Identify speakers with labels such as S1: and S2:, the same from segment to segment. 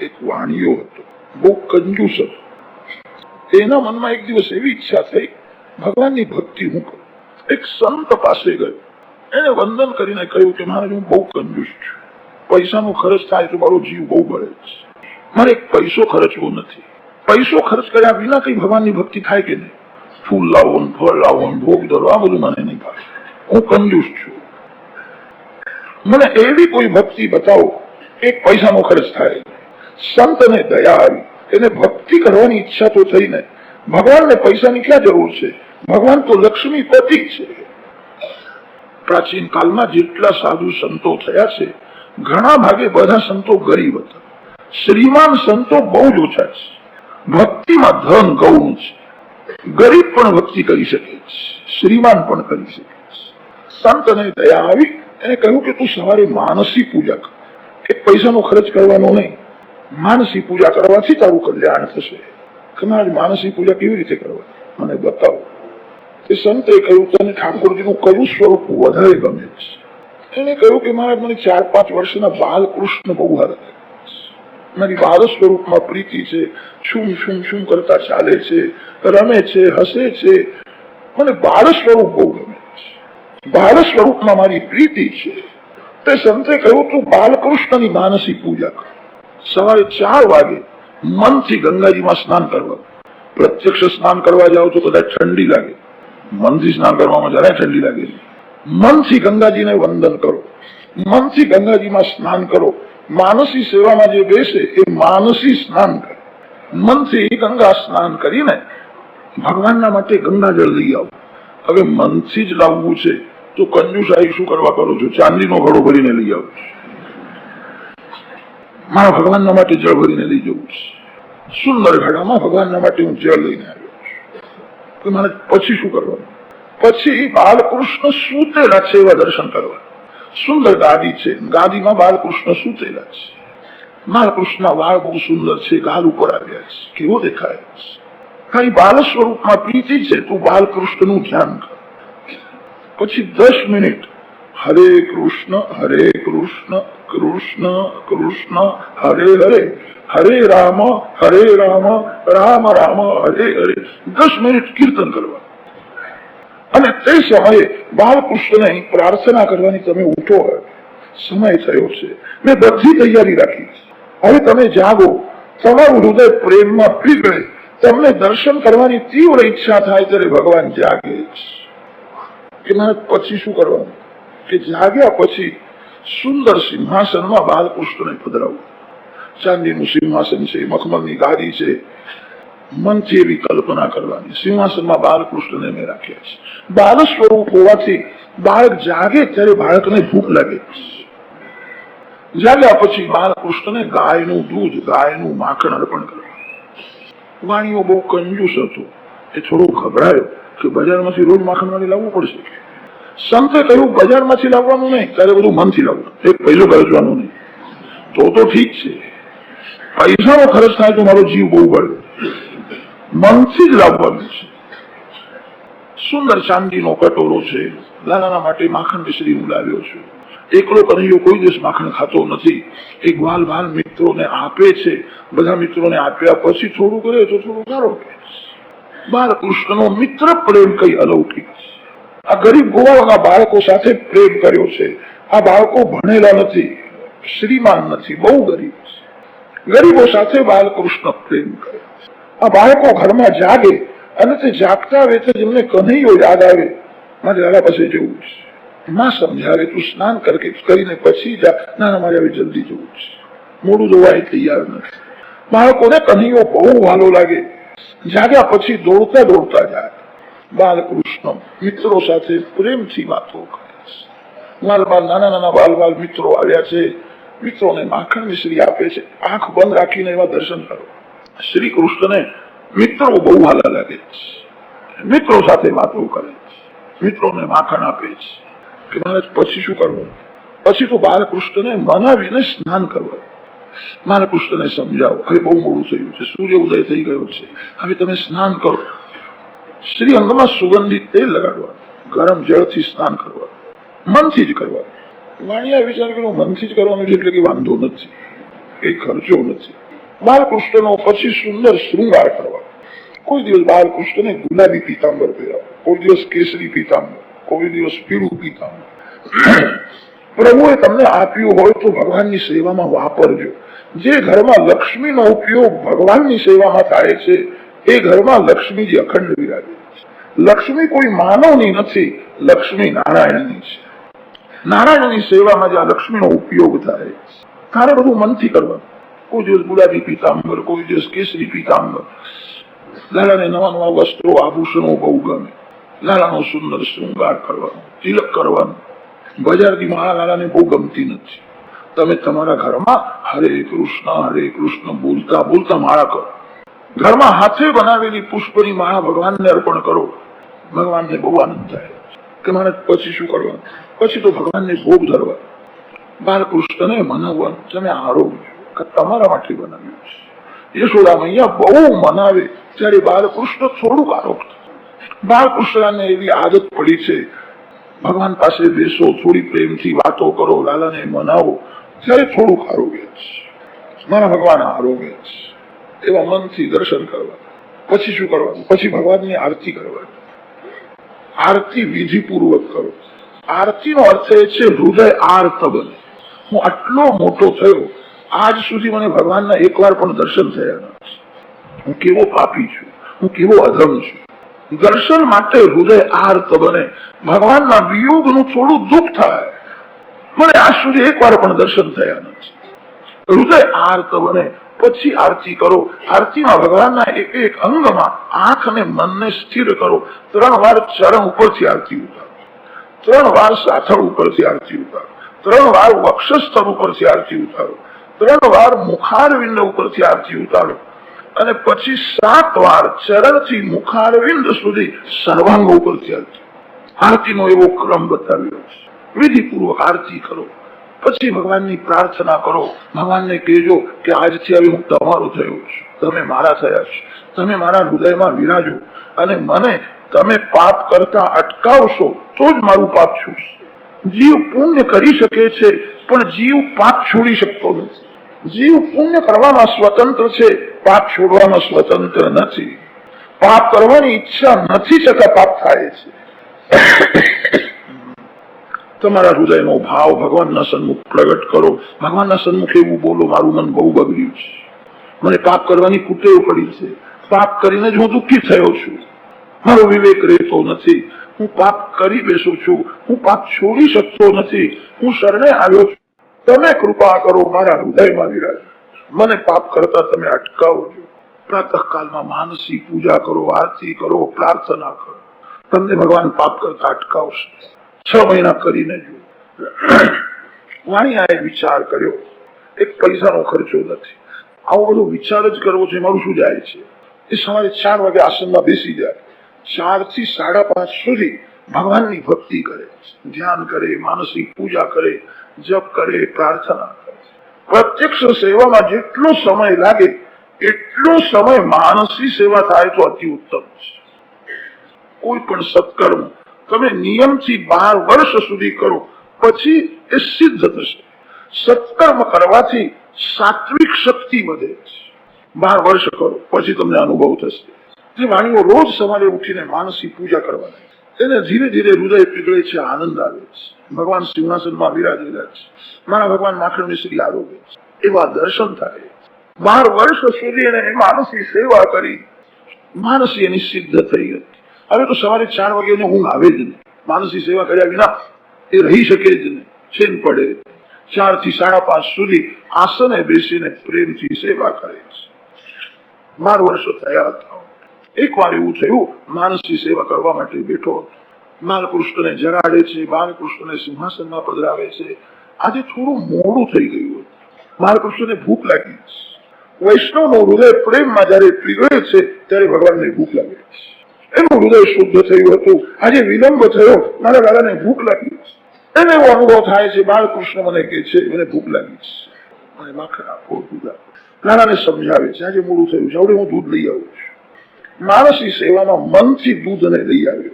S1: એક વાણિયો હતો. બહુ કંજૂસ હતો. એના મનમાં એક દિવસ એવી ઈચ્છા થઈ, ભગવાનની ભક્તિ હું કરું. એક સંત પાસે ગયો. એને વંદન કરીને કહ્યું કે મહારાજ, હું બહુ કંજૂસ છું. પૈસાનો ખર્ચ થાય તો મારો જીવ બહુ બળે છે. મારે પૈસો ખર્ચવો નથી. પૈસો ખર્ચ કર્યા વિના કઈ ભગવાનની ભક્તિ થાય કે નહીં? ફૂલ લાવો ફળ લાવો ભોગ ધરો, આ બધું મને નહીં ભાવે. હું કંજૂસ છું. મને એવી કોઈ ભક્તિ બતાવો, એક પૈસાનો ખર્ચ થાય સંતને દયા આવી એને ભક્તિ કરવાની ઈચ્છા તો થઈ ને ભગવાનને પૈસાની ક્યાં જરૂર છે. ભગવાન તો લક્ષ્મી પતિ છે. પ્રાચીન કાળમાં જેટલા સાધુ સંતો થયા છે, ઘણા ભાગે બધા સંતો ગરીબ હતા. શ્રીમાન સંતો બહુ જ ઓછા છે. ભક્તિમાં ધન ગૌણ છે. ગરીબ પણ ભક્તિ કરી શકે છે. શ્રીમાન પણ કરી શકે છે. સંતને દયા આવી, એને કહ્યું કે તું સવારે માનસી પૂજા કર. એક પૈસાનો ખર્ચ કરવાનો નહીં. માનસી પૂજા કરવાથી તારું કલ્યાણ થશે. તમારે માનસી પૂજા કેવી રીતે કરવા મને બતાવો. તે સંતે કહ્યું, તને ઠાકોરજીનું કયું સ્વરૂપ વધારે ગમે છે? એને કહ્યું કે મારા મને ચાર પાંચ વર્ષના બાલકૃષ્ણ બહુ હારા મારી બાળ સ્વરૂપમાં પ્રીતિ છે શું શું શું કરતા ચાલે છે, રમે છે, હસે છે. મને બાળ સ્વરૂપ બહુ ગમે છે. બાળ સ્વરૂપમાં મારી પ્રીતિ છે. તે સંતે કહ્યું, તું બાલકૃષ્ણની માનસી પૂજા કર. સવારે ચાર વાગે મનથી ગંગાજીમાં સ્નાન કરવા. પ્રત્યક્ષ સ્નાન કરવા જાઓ તો કદાચ ઠંડી લાગે. મનથી સ્નાન કરવામાં જરાય ઠંડી લાગે મનથી ગંગાજીને વંદન કરો. મનથી ગંગાજીમાં સ્નાન કરો. માનસી સેવામાં જે બેસે, એ માનસી સ્નાન કરે. મનથી ગંગા સ્નાન કરીને ભગવાનના માટે ગંગાજળ લઈ આવો. હવે મનથી જ લાવવું છે, તો કંજુસાઈ શું કરવા કરો છો? ચાંદીનો ઘડો ભરીને લઈ આવું છો. મારા ભગવાનના માટે જળ ભરીને લઈ જવું છે. સુંદર ઘડામાં ભગવાનના માટે હું જળ લઈને આવ્યો છું. તો મારે પછી શું કરવાનું? પછી બાલકૃષ્ણ સૂતેલા છે એવા દર્શન કરવા. સુંદર ગાદી છે. ગાદીમાં બાલકૃષ્ણ સૂતેલા છે. બાલકૃષ્ણ વાળ બહુ સુંદર છે. ગાલ ઉપર આવ્યા છે. કેવો દેખાય છે? કઈ બાલ સ્વરૂપમાં પ્રીતિ છે. તું બાલકૃષ્ણનું ધ્યાન કર. પછી દસ મિનિટ. હરે કૃષ્ણ હરે કૃષ્ણ કૃષ્ણ કૃષ્ણ, હરે હરે. હરે રામ હરે રામ રામ રામ, હરે હરે. દસ મિનિટ કીર્તન કરવા. અને તે સમયે બાલકૃષ્ણને પ્રાર્થના કરવાની તમે ઉઠો સમય થયો છે. મેં બધી તૈયારી રાખી હવે તમે જાગો. તમારું હૃદય પ્રેમમાં પીગળે તમને દર્શન કરવાની તીવ્ર ઈચ્છા થાય ત્યારે ભગવાન જાગે. કે મારે પછી શું કરવાનું? કે જાગ્યા પછી સુંદર સિંહાસનમાં બાલકૃષ્ણને પધરાવું ચાંદીનું સિંહાસન છે મખમલની ગાડી છે મનથી એવી કલ્પના કરવાની સિંહાસનમાં બાલકૃષ્ણને મેં રાખ્યા છે બાળ સ્વરૂપ હોવાથી બાળક જાગે ત્યારે બાળકને ભૂખ લાગે જાગ્યા પછી બાલકૃષ્ણને ગાયનું દૂધ ગાયનું માખણ અર્પણ કરવા વાણીઓ બહુ કંજૂસ હતો એ થોડો ગભરાયો કે બજારમાંથી રોજ માખણ વાળી લાવવું પડશે સંતે કહ્યું, બજારમાંથી લાવવાનું નહીં, ત્યારે બધું મનથી લાવવાનું એક પૈસો ખર્ચવાનું નહીં. તો તો ઠીક છે. પૈસાનો ખર્ચ થાય તો મારો જીવ બહુ બળે. મનથી જ લાવવાનું છે. સુંદર ચાંદીનો કટોરો છે. લાલાના માટે માખણ મિશ્રી હું લાવ્યો છું. એકલો કનૈયો કોઈ દિવસ માખણ ખાતો નથી. એ ગ્વાલ વાલ મિત્રોને આપે છે. બધા મિત્રોને આપ્યા પછી થોડું કરે તો થોડું સારો કે. બાળકૃષ્ણનો મિત્ર પ્રેમ કઈ અલૌકિક છે. આ ગરીબ ગોવાળના બાળકો સાથે પ્રેમ કર્યો છે. આ બાળકો ભણેલા નથી, શ્રીમાન નથી, બહુ ગરીબ છે. ગરીબો સાથે બાલકૃષ્ણ પ્રેમ કરે આ બાળકો ઘરમાં જાગે અને તે જાગતા આવે તો જેમને કનૈયો યાદ આવે, મારે દાદા પાસે જવું છે. માં સમજાવે, તું સ્નાન કર કે, કરીને પછી જા. ના મારે હવે જલ્દી જવું છે. મોડું એ તૈયાર નથી. બાળકોને કનૈયો બહુ વાલો લાગે. જાગ્યા પછી દોડતા દોડતા જાય. બાલકૃષ્ણ મિત્રો સાથે પ્રેમથી વાતો કરે છે. મારા બાલ નાના નાના બાલ બાલ મિત્રો આવ્યા છે. મિત્રોને માખણ મિશ્રી આપે છે. આંખ બંધ રાખીને એવા દર્શન કરો. શ્રી કૃષ્ણને મિત્રો બહુ હાલા લાગે છે. મિત્રો સાથે વાતો કરે છે. મિત્રોને માખણ આપે છે. કે મારે પછી શું કરવું? પછી તો બાલકૃષ્ણને મનાવીને સ્નાન કરવું. બાલકૃષ્ણને સમજાવો. હવે બહુ મોડું થયું છે. સૂર્ય ઉદય થઈ ગયો છે. હવે તમે સ્નાન કરો. શ્રી અંગમાં સુગંધિત તેલ લગાડવાનું ગરમ જળથી સ્નાન કરવાનું મનથી જ કરવાનું વાણિયા વિચાર કર્યો મનથી જ કરવાનું એટલે કે વાંધો નથી. એ ખર્ચો નથી. બાલકૃષ્ણનો પછી સુંદર શૃંગાર કરવા. કોઈ દિવસ બાલકૃષ્ણને ગુલાબી પીતાંબર પહેરાવો. કોઈ દિવસ કેસરી પીતાંબર. કોઈ દિવસ પીળું પીતાંબર. પ્રભુએ તમને આપ્યું હોય તો ભગવાનની સેવામાં વાપરજો. જે ઘરમાં લક્ષ્મીનો ઉપયોગ ભગવાનની સેવામાં થાય છે એ ઘરમાં લક્ષ્મીજી અખંડ વિરાજે. લક્ષ્મી કોઈ માનવની નથી, લક્ષ્મી નારાયણની છે. નારાયણની સેવામાં જ્યાં લક્ષ્મીનો ઉપયોગ થાય તારે બધું મનથી કરવાનું. કોઈ દિવસ ગુલાબી પીતાંબર, કોઈ દિવસ કેસરી પીતાંબર. લાલાને નવા નવા વસ્ત્રો, આભૂષણો બહુ ગમે. લાલાનો સુંદર શૃંગાર કરવાનો, તિલક કરવાનું. બજારથી માળા લાલાને બહુ ગમતી નથી. તમે તમારા ઘરમાં હરે કૃષ્ણ હરે કૃષ્ણ બોલતા બોલતા માળા કરો. ઘરમાં હાથે બનાવેલી પુષ્પની માળા ભગવાનને અર્પણ કરો. ભગવાનને બહુ આનંદ થાય. કે મારે પછી શું કરવાનું? પછી તો ભગવાનને ભોગ ધરવા. બાલકૃષ્ણને મનાવવાનું. તમે આરોગ્ય. તમારા માટે બનાવ્યું છે. યશોદા મૈયા બહુ મનાવે. ત્યારે બાલકૃષ્ણ થોડુંક આરોપ બાલકૃષ્ણને એવી આદત પડી છે. ભગવાન પાસે બેસો, થોડી પ્રેમથી વાતો કરો, લાલાને મનાવો. ત્યારે થોડુંક આરોગ્ય છે. મારા ભગવાન આરોગ્ય છે. એવા મનથી દર્શન કરવા. પછી શું કરવાનું? પછી ભગવાનની આરતી કરવાની. આરતી વિધિપૂર્વક કરો. આરતીનો અર્થ એ છે, હૃદય આર્ત બને. હું આટલો મોટો થયો, આજ સુધી મને ભગવાનના એકવાર પણ દર્શન થયા નથી. હું કેવો પાપી છું, હું કેવો અધમ છું. દર્શન માટે હૃદય આર્ત બને. ભગવાનના વિયોગનું થોડું દુઃખ થાય. મને આજ સુધી એકવાર પણ દર્શન થયા નથી. હૃદય આર્ત બને. પછી આરતી કરો. આરતીમાં ભગવાનના એક એક અંગમાં આંખ અને મનને સ્થિર કરો. ત્રણ વાર ચરણ ઉપરથી આરતી ઉતારો. ત્રણ વાર સાથળ ઉપરથી આરતી ઉતારો. ત્રણ વાર વક્ષસ્થળ ઉપરથી આરતી ઉતારો. ત્રણ વાર મુખારવિંદ ઉપરથી આરતી ઉતારો. અને પછી સાત વાર ચરણથી મુખારવિંદ સુધી સર્વાંગ ઉપરથી આરતી. આરતીનો એવો ક્રમ બતાવ્યો છે. વિધિપૂર્વક આરતી કરો. પછી ભગવાનની પ્રાર્થના કરો. ભગવાનને કહેજો કે આજથી હવે હું તમારો થયો છું. તમે મારા થયા છો. તમે મારા હૃદયમાં વિરાજો. અને મને તમે પાપ કરતા અટકાવશો તો જ મારું પાપ છૂટશે. જીવ પુણ્ય કરી શકે છે, પણ જીવ પાપ છોડી શકતો નથી. જીવ પુણ્ય કરવામાં સ્વતંત્ર છે, પાપ છોડવામાં સ્વતંત્ર નથી. પાપ કરવાની ઈચ્છા નથી છતાં પાપ થાય છે. તમારા હૃદયનો ભાવ ભગવાનના સન્મુખ પ્રગટ કરો. ભગવાનના સન્મુખ એવું બોલો, મારું મન બહુ બગડ્યું છે. મને પાપ કરવાની કુટેવ પડી છે. પાપ કરીને જ હું દુઃખી થયો છું. મારો વિવેક રહેતો નથી. હું પાપ કરી બેસું છું. હું પાપ છોડી શકતો નથી. હું શરણે આવ્યો છું. તમે કૃપા કરો મારા હૃદયમાં વિરાજ. મને પાપ કરતા તમે અટકાવજો પ્રાતઃકાલમાં માનસી પૂજા કરો, આરતી કરો, પ્રાર્થના કરો. તમને ભગવાન પાપ કરતા અટકાવશે. છ મહિના કરીને જો વાણિયાએ વિચાર કર્યો. એક પૈસાનો ખર્ચો નથી. આવો બધો વિચાર જ કરવો છે મારું શું જાય છે? એ સવારે ચાર વાગે આસનમાં બેસી જાય. ચારથી સાડા પાંચ સુધી ભગવાનની ભક્તિ કરે. ધ્યાન કરે, માનસિક પૂજા કરે, જપ કરે, પ્રાર્થના કરે. પ્રત્યક્ષ સેવામાં જેટલો સમય લાગે, એટલો સમય માનસી સેવા થાય તો અતિ ઉત્તમ છે. કોઈ પણ સત્કર્મ તમે નિયમથી બાર વર્ષ સુધી કરો, પછી એ સિદ્ધ થશે. સત્કર્મ કરવાથી સાત્વિક શક્તિ વધે છે. બાર વર્ષ કરો, પછી તમને અનુભવ થશે. જે વાણીઓ રોજ સવારે ઉઠીને માનસી પૂજા કરવાની તેને ધીરે ધીરે હૃદય પીગળે છે, આનંદ આવે છે. ભગવાન સિંહાસનમાં વિરાજેલા છે. મારા ભગવાન માખણ મિશ્રી આરોગ્ય છે. એવા દર્શન થાય. બાર વર્ષ સુધી એને માનસી સેવા કરી. માનસી એની સિદ્ધ થઈ હતી. હવે તો સવારે ચાર વાગે ઊંઘ આવે જ નહીં. માનસી સેવા કર્યા વિના એ રહી શકે જ નહીં. છેન પડે. ચારથી સાડા પાંચ સુધી આસને બેસીને પ્રેમથી સેવા કરે છે. બાર વર્ષો થયા હતા. એક વાર એવું થયું માનસી સેવા કરવા માટે બેઠો બાલકૃષ્ણને જગાડે છે, બાલકૃષ્ણને સિંહાસનમાં પધરાવે છે. આજે થોડું મોડું થઈ ગયું બાલકૃષ્ણને ભૂખ લાગી વૈષ્ણવ વૈષ્ણવનું હૃદય પ્રેમમાં જયારે પીગળે છે, ત્યારે ભગવાનને ભૂખ લાગે છે. એનું હૃદય શુદ્ધ થયું હતું. આજે વિલંબ થયો. મારા દાદાને ભૂખ લાગી. એને અનુભવ થાય છે, બાળકૃષ્ણ મને કે છે, મને ભૂખ લાગી છે. મને માખણ આપો, દૂધ આપો. દાદાને સમજાવે છે, આજે મોડું થયું છે હું દૂધ લઈ આવું છું. માનસી સેવામાં મનથી દૂધને લઈ આવ્યો.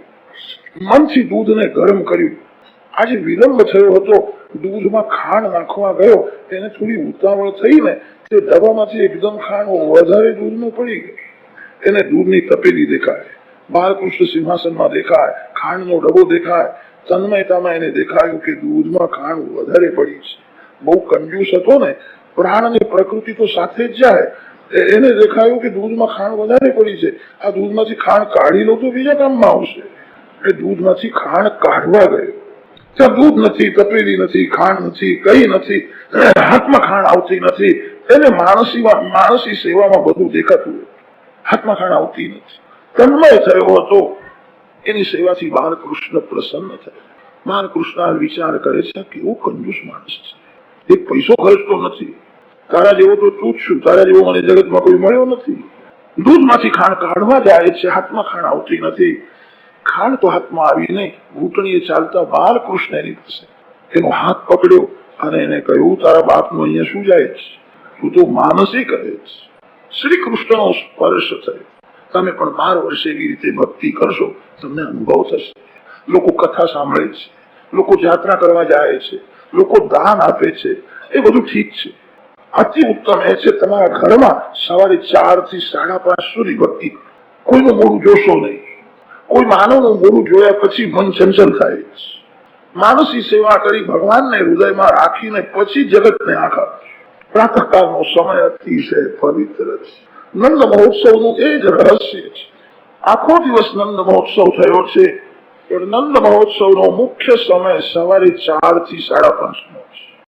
S1: મનથી દૂધને ગરમ કર્યું. આજે વિલંબ થયો હતો. દૂધમાં ખાંડ નાખવા ગયો. તેને થોડી ઉતાવળ થઈને તે ડબ્બામાંથી એકદમ ખાંડ વધારે દૂધનું પડી ગયું. એને દૂધની તપેલી દેખાય. બાલકૃષ્ણ સિંહાસનમાં દેખાય, ખાંડનો ડબો દેખાય, તન્મયતામાં એને દેખાયું કે દૂધમાં ખાંડ વધારે પડી છે. બહુ કંજૂસ હતો ને પ્રાણ અને પ્રકૃતિ તો સાથે જ જાય. એને દેખાયું કે દૂધમાં ખાંડ વધારે પડી છે. આ દૂધમાંથી ખાંડ કાઢી લો તો બીજા કામમાં આવશે. એ દૂધમાંથી ખાંડ કાઢવા ગયો. ત્યાં દૂધ નથી, તપેલી નથી, ખાંડ નથી, કઈ નથી. હાથમાં ખાંડ આવતી નથી. એને માણસી માણસી સેવામાં બધું દેખાતું. હાથમાં ખાંડ આવતી નથી. તન્મય થયો હતો. એની સેવાથી બાલકૃષ્ણ પ્રસન્ન થયા. બાલકૃષ્ણ વિચાર કરે છે કેવો કંજૂસ માણસ છે. એક પૈસો ખર્ચતો નથી. તારા જેવો તો તું છું. તારા જેવો મને જગતમાં કોઈ મળ્યો નથી. દૂધમાંથી ખાણ કાઢવા જાય છે. હાથમાં ખાણ આવતી નથી. ખાણ તો હાથમાં આવી નહીં ઘૂંટણીએ ચાલતા બાલકૃષ્ણ એની પાસે. એનો હાથ પકડ્યો અને એને કહ્યું, તારા બાપનું અહીંયા શું જાય છે? તું તો માનસી કહે છે. શ્રી કૃષ્ણનો સ્પર્શ થયો. તમે પણ બાર વર્ષે એવી રીતે ભક્તિ કરશો, તમને અનુભવ થશે. લોકો કથા સાંભળે છે, લોકો યાત્રા કરવા જાય છે, લોકો દાન આપે છે, એ બધું ઠીક છે. અતિ ઉત્તમ એ છે તમારા ઘરમાં સવારે ચારથી સાડા પાંચ સુધી ભક્તિ. કોઈનું મોડું જોશો નહીં. કોઈ માનવનું મોડું જોયા પછી મન ચંચલ થાય છે. માનસી સેવા કરી ભગવાનને હૃદયમાં રાખીને પછી જગતને આખા પ્રાતઃકાળનો સમય અતિશય પવિત્ર છે. નંદ મહોત્સવનું એ જ રહસ્ય છે. આખો દિવસ નંદ મહોત્સવ થયો છે. પણ નંદ મહોત્સવનો મુખ્ય સમય સવારે ચારથી સાડા પાંચ નો